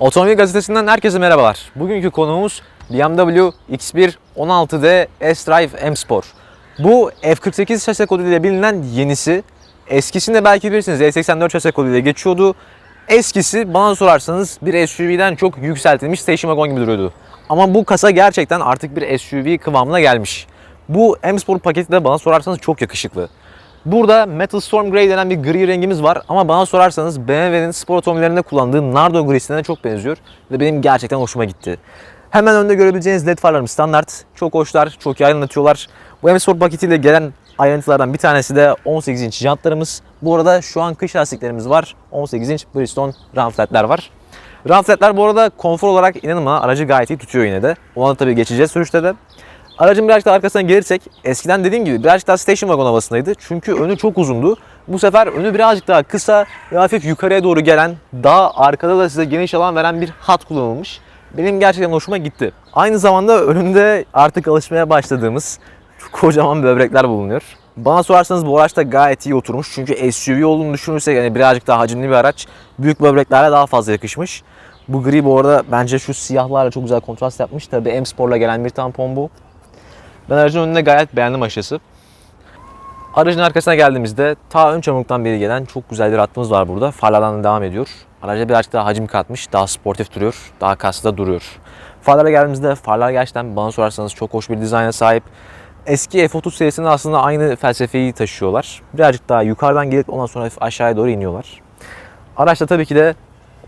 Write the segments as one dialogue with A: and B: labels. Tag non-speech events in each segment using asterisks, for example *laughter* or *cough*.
A: Otomobil gazetesinden herkese merhabalar. Bugünkü konuğumuz BMW X1 16D S-Drive M Sport. Bu F48 şase kodu ile bilinen yenisi. Eskisini de belki bilirsiniz E84 şase kodu ile geçiyordu. Eskisi bana sorarsanız bir SUV'den çok yükseltilmiş station wagon gibi duruyordu. Ama bu kasa gerçekten artık bir SUV kıvamına gelmiş. Bu M Sport paketi de bana sorarsanız çok yakışıklı. Burada Metal Storm Grey denen bir gri rengimiz var ama bana sorarsanız BMW'nin spor otomobillerinde kullandığı Nardo grisine çok benziyor ve benim gerçekten hoşuma gitti. Hemen önde görebileceğiniz led farlarım standart. Çok hoşlar, çok iyi aydınlatıyorlar. Bu M Sport paketiyle gelen ayrıntılardan bir tanesi de 18 inç jantlarımız. Bu arada şu an kış lastiklerimiz var. 18 inç Bridgestone ram flatler var. Ram flatler bu arada konfor olarak inanın bana aracı gayet iyi tutuyor yine de. Ona tabii geçeceğiz sürüşte de. Aracın birazcık daha arkasına gelirsek eskiden dediğim gibi birazcık daha station wagon havasındaydı. Çünkü önü çok uzundu. Bu sefer önü birazcık daha kısa ve hafif yukarıya doğru gelen daha arkada da size geniş alan veren bir hat kullanılmış. Benim gerçekten hoşuma gitti. Aynı zamanda önünde artık alışmaya başladığımız kocaman böbrekler bulunuyor. Bana sorarsanız bu araç da gayet iyi oturmuş. Çünkü SUV olduğunu düşünürsek yani birazcık daha hacimli bir araç. Büyük böbreklerle daha fazla yakışmış. Bu gri bu arada bence şu siyahlarla çok güzel kontrast yapmış. Tabii M Sport'la gelen bir tampon bu. Ben aracın önünde gayet beğendim açıkçası. Aracın arkasına geldiğimizde ta ön çamurluktan beri gelen çok güzel bir hattımız var burada. Farlardan da devam ediyor. Araca birazcık daha hacim katmış, daha sportif duruyor, daha kaslı da duruyor. Farlara geldiğimizde farlar gerçekten bana sorarsanız çok hoş bir dizayna sahip. Eski F30 serisinde aslında aynı felsefeyi taşıyorlar. Birazcık daha yukarıdan gelip ondan sonra aşağıya doğru iniyorlar. Araçta tabii ki de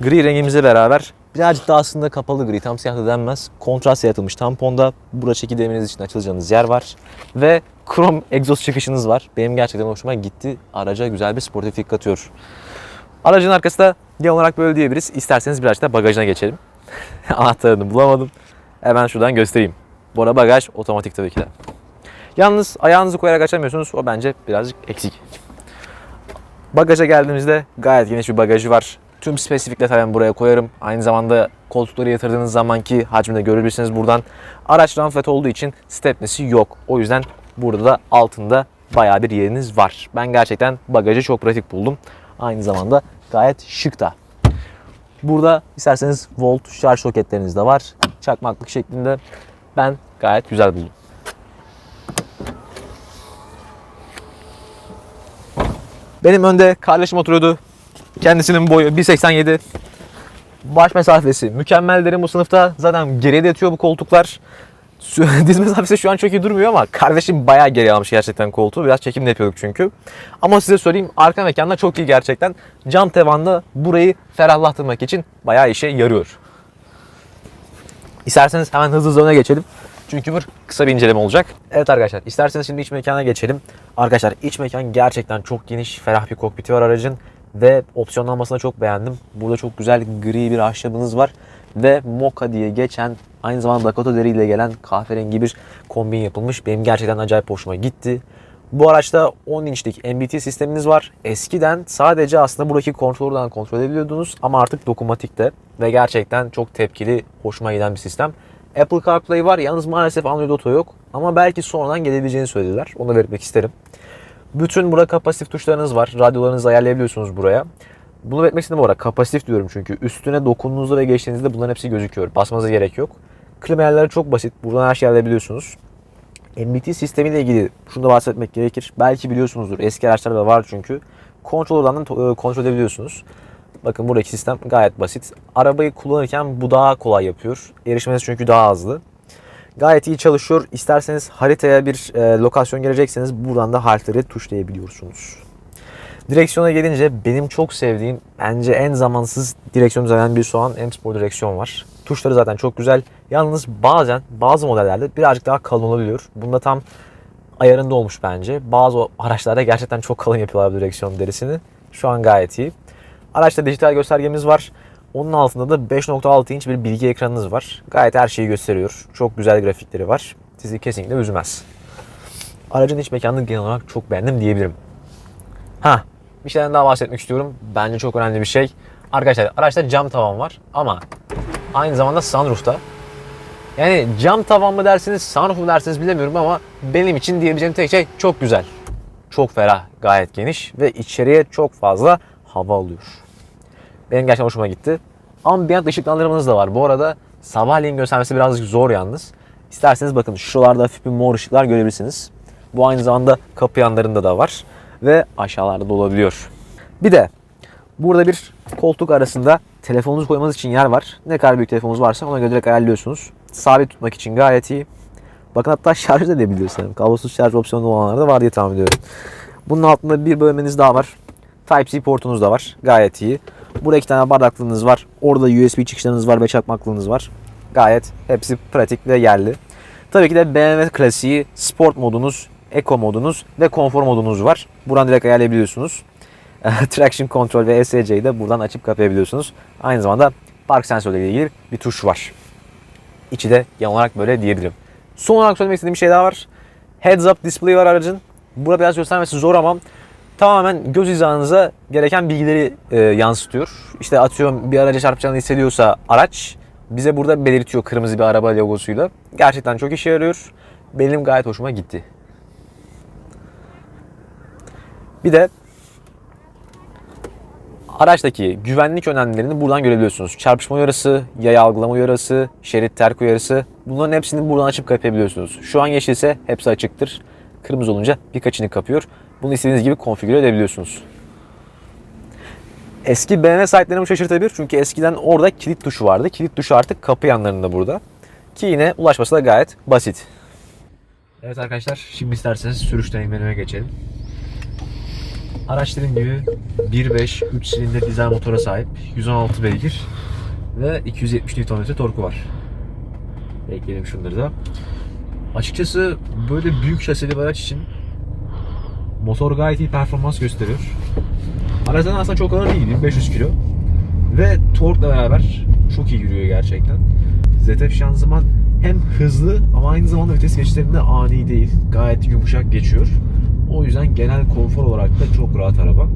A: gri rengimizle beraber birazcık daha aslında kapalı gri, tam siyah da denmez. Kontrast yaratılmış tamponda. Burada çeki demeniz için açılacağınız yer var. Ve krom egzoz çıkışınız var. Benim gerçekten hoşuma gitti. Araca güzel bir sportiflik katıyor. Aracın arkası da genel olarak böyle diyebiliriz. İsterseniz birazcık da bagajına geçelim. *laughs* Anahtarını bulamadım. Hemen şuradan göstereyim. Bu arada bagaj otomatik tabii ki de. Yalnız ayağınızı koyarak açamıyorsunuz. O bence birazcık eksik. Bagaja geldiğimizde gayet geniş bir bagajı var. Tüm spesifik detaylarını buraya koyarım. Aynı zamanda koltukları yatırdığınız zamanki hacmini de görebilirsiniz buradan. Araç ramfet olduğu için stepnesi yok. O yüzden burada da altında bayağı bir yeriniz var. Ben gerçekten bagajı çok pratik buldum. Aynı zamanda gayet şık da. Burada isterseniz volt şarj soketleriniz de var. Çakmaklık şeklinde. Ben gayet güzel buldum. Benim önde kardeşim oturuyordu. Kendisinin boyu 1.87. Baş mesafesi mükemmel derim bu sınıfta. Zaten geriye de yatıyor bu koltuklar. *laughs* Diz mesafesi şu an çok iyi durmuyor ama kardeşim bayağı geriye almış gerçekten koltuğu. Biraz çekimle yapıyorduk çünkü. Ama size söyleyeyim arka mekanda çok iyi gerçekten. Cam tevanda burayı ferahlattırmak için bayağı işe yarıyor. İsterseniz hemen hızlı hızlı öne geçelim. Çünkü bir kısa bir inceleme olacak. Evet arkadaşlar isterseniz şimdi iç mekana geçelim. Arkadaşlar iç mekan gerçekten çok geniş, ferah bir kokpiti var aracın. Ve opsiyonlanmasını çok beğendim. Burada çok güzel gri bir ahşabınız var. Ve Mocha diye geçen aynı zamanda Dakota deriyle gelen kahverengi bir kombin yapılmış. Benim gerçekten acayip hoşuma gitti. Bu araçta 10 inçlik MBT sisteminiz var. Eskiden sadece aslında buradaki kontrolden kontrol edebiliyordunuz ama artık dokunmatikte ve gerçekten çok tepkili, hoşuma giden bir sistem. Apple CarPlay var yalnız maalesef Android Auto yok ama belki sonradan gelebileceğini söylediler. Onu da belirtmek isterim. Bütün burada kapasitif tuşlarınız var. Radyolarınızı ayarlayabiliyorsunuz buraya. Bunu belirtmek istedim bu arada. Kapasitif diyorum çünkü üstüne dokunduğunuzda ve geçtiğinizde bunların hepsi gözüküyor. Basmanıza gerek yok. Klima ayarları çok basit. Buradan her şeyi ayarlayabiliyorsunuz. MBT sistemiyle ilgili şunu da bahsetmek gerekir. Belki biliyorsunuzdur. Eski araçlarda da var çünkü. Kontrolden to- e, kontrol edebiliyorsunuz. Bakın buradaki sistem gayet basit. Arabayı kullanırken bu daha kolay yapıyor. Erişmeniz çünkü daha hızlı. Gayet iyi çalışıyor. İsterseniz haritaya bir e, lokasyon gelecekseniz buradan da harfleri tuşlayabiliyorsunuz. Direksiyona gelince benim çok sevdiğim bence en zamansız direksiyon düzenleyen bir soğan M Sport direksiyon var. Tuşları zaten çok güzel. Yalnız bazen bazı modellerde birazcık daha kalın olabiliyor. Bunda tam ayarında olmuş bence. Bazı araçlarda gerçekten çok kalın yapıyorlar direksiyon derisini. Şu an gayet iyi. Araçta dijital göstergemiz var. Onun altında da 5.6 inç bir bilgi ekranınız var. Gayet her şeyi gösteriyor. Çok güzel grafikleri var. Sizi kesinlikle üzmez. Aracın iç mekanını genel olarak çok beğendim diyebilirim. Ha, bir şeyden daha bahsetmek istiyorum. Bence çok önemli bir şey. Arkadaşlar araçta cam tavan var ama aynı zamanda sunroof'ta. Yani cam tavan mı dersiniz, sunroof mu dersiniz bilemiyorum ama benim için diyebileceğim tek şey çok güzel. Çok ferah, gayet geniş ve içeriye çok fazla hava alıyor. Benim gerçekten hoşuma gitti. Ambient ışıklandırmanız da var. Bu arada sabahleyin göstermesi birazcık zor yalnız. İsterseniz bakın şuralarda hafif bir mor ışıklar görebilirsiniz. Bu aynı zamanda kapı yanlarında da var. Ve aşağılarda da olabiliyor. Bir de burada bir koltuk arasında telefonunuzu koymanız için yer var. Ne kadar büyük telefonunuz varsa ona göre direkt ayarlıyorsunuz. Sabit tutmak için gayet iyi. Bakın hatta şarj da edebiliyor sanırım. Kablosuz şarj opsiyonu olanlar da var diye tahmin ediyorum. Bunun altında bir bölmeniz daha var. Type-C portunuz da var. Gayet iyi. Burada iki tane bardaklığınız var. Orada USB çıkışlarınız var ve çakmaklığınız var. Gayet hepsi pratik ve yerli. Tabii ki de BMW klasiği sport modunuz, eco modunuz ve konfor modunuz var. Buradan direkt ayarlayabiliyorsunuz. *laughs* Traction Control ve ESC'yi de buradan açıp kapayabiliyorsunuz. Aynı zamanda park sensörleriyle ilgili bir tuş var. İçi de genel olarak böyle diyebilirim. Son olarak söylemek istediğim bir şey daha var. Heads up display var aracın. Burada biraz göstermesi zor ama tamamen göz hizanıza gereken bilgileri e, yansıtıyor. İşte atıyorum bir araca çarpacağını hissediyorsa araç bize burada belirtiyor kırmızı bir araba logosuyla. Gerçekten çok işe yarıyor. Benim gayet hoşuma gitti. Bir de araçtaki güvenlik önlemlerini buradan görebiliyorsunuz. Çarpışma uyarısı, yaya algılama uyarısı, şerit terk uyarısı. Bunların hepsini buradan açıp kapayabiliyorsunuz. Şu an yeşilse hepsi açıktır. Kırmızı olunca birkaçını kapıyor. Bunu istediğiniz gibi konfigüre edebiliyorsunuz. Eski BMW sahiplerimi şaşırtabilir çünkü eskiden orada kilit tuşu vardı. Kilit tuşu artık kapı yanlarında burada. Ki yine ulaşması da gayet basit. Evet arkadaşlar şimdi isterseniz sürüş deneyimlerine geçelim. Araç dediğim gibi 1.5 3 silindir dizel motora sahip. 116 beygir ve 270 Nm torku var. Ekleyelim şunları da. Açıkçası böyle büyük şasili bir araç için motor gayet iyi performans gösteriyor. Araçtan aslında çok ağır değil, 500 kilo. Ve torkla beraber çok iyi yürüyor gerçekten. ZF şanzıman hem hızlı ama aynı zamanda vites geçişlerinde ani değil. Gayet yumuşak geçiyor. O yüzden genel konfor olarak da çok rahat araba.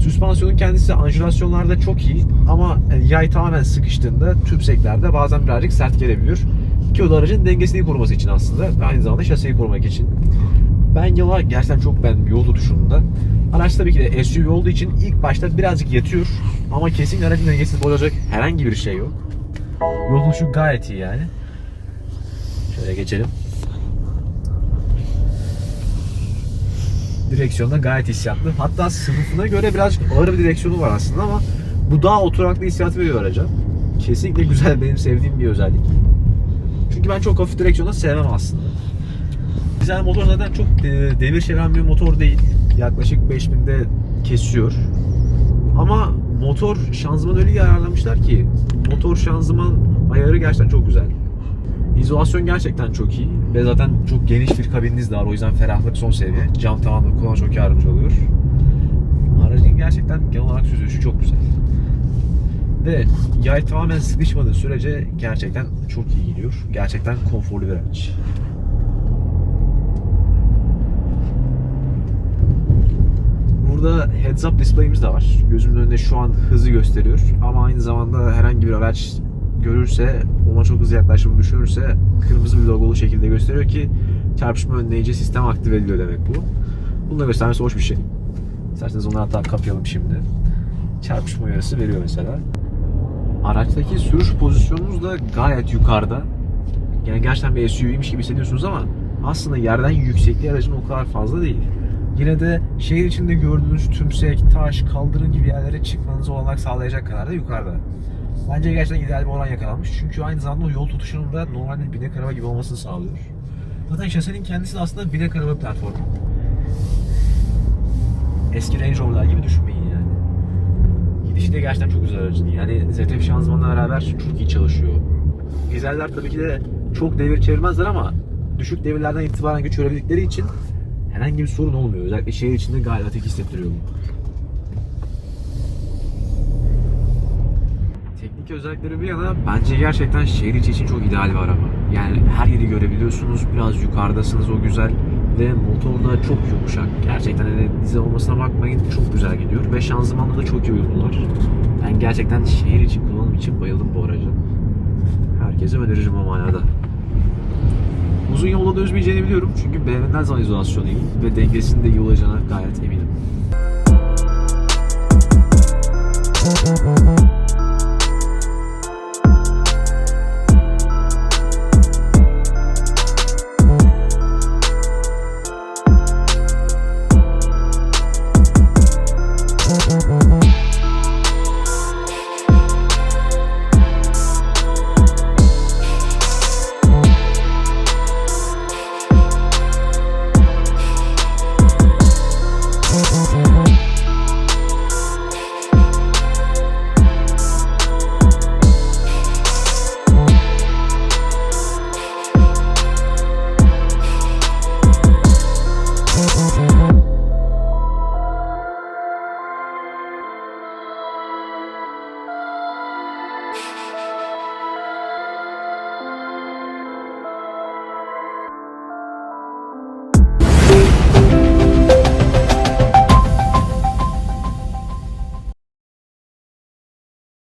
A: Süspansiyonun kendisi anjülasyonlarda çok iyi ama yay tamamen sıkıştığında tümseklerde bazen birazcık sert gelebiliyor. Ki o aracın dengesini koruması için aslında aynı zamanda şasiyi korumak için. Ben olarak gerçekten çok beğendim yol tutuşunda. Araç tabii ki de SUV olduğu için ilk başta birazcık yatıyor ama kesin aracın dengesini bozacak herhangi bir şey yok. Yol tutuşu gayet iyi yani. Şöyle geçelim. Direksiyonda gayet hissiyatlı. Hatta sınıfına göre birazcık ağır bir direksiyonu var aslında ama bu daha oturaklı hissiyat veriyor araca. Kesinlikle güzel, benim sevdiğim bir özellik. Çünkü ben çok hafif direksiyonu sevmem aslında. Dizel motor zaten çok e, devir çeviren bir motor değil. Yaklaşık 5000'de kesiyor. Ama motor şanzıman öyle ayarlamışlar ki motor şanzıman ayarı gerçekten çok güzel. İzolasyon gerçekten çok iyi ve zaten çok geniş bir kabininiz de var. O yüzden ferahlık son seviye. Cam tavanlı kullanma çok yardımcı oluyor. Aracın gerçekten genel olarak süzülüşü çok güzel. Ve yay tamamen sıkışmadığı sürece gerçekten çok iyi gidiyor. Gerçekten konforlu bir araç. Burada heads up display'imiz de var. Gözümün önünde şu an hızı gösteriyor. Ama aynı zamanda herhangi bir araç görürse, ona çok hızlı yaklaşımı düşünürse kırmızı bir logolu şekilde gösteriyor ki çarpışma önleyici sistem aktive ediliyor demek bu. Bunu da göstermesi hoş bir şey. İsterseniz onu hatta kapayalım şimdi. Çarpışma uyarısı veriyor mesela. Araçtaki sürüş pozisyonunuz da gayet yukarıda. Yani gerçekten bir SUV'ymiş gibi hissediyorsunuz ama aslında yerden yüksekliği aracın o kadar fazla değil. Yine de şehir içinde gördüğünüz tümsek, taş, kaldırım gibi yerlere çıkmanızı olanak sağlayacak kadar da yukarıda. Bence gerçekten ideal bir oran yakalanmış. Çünkü aynı zamanda o yol tutuşunun da normalde binek araba gibi olmasını sağlıyor. Zaten şasenin kendisi de aslında binek araba platformu. Eski Range Rover'lar gibi düşünmeyin Gidişi de gerçekten çok güzel aracın. Yani ZF şanzımanla beraber çok iyi çalışıyor. Dizeller tabii ki de çok devir çevirmezler ama düşük devirlerden itibaren güç verebildikleri için herhangi bir sorun olmuyor. Özellikle şehir içinde gayet atik hissettiriyor bu. Teknik özellikleri bir yana bence gerçekten şehir içi için çok ideal bir araba. Yani her yeri görebiliyorsunuz, biraz yukarıdasınız o güzel ve motor da çok yumuşak. Gerçekten hani dizel olmasına bakmayın çok güzel gidiyor ve şanzımanla da çok iyi uyumlular. Ben gerçekten şehir içi kullanım için bayıldım bu araca. Herkese öneririm o manada. Uzun yolda da üzmeyeceğini biliyorum çünkü BMW'den zaman izolasyonu iyi ve dengesinin de iyi olacağına gayet eminim.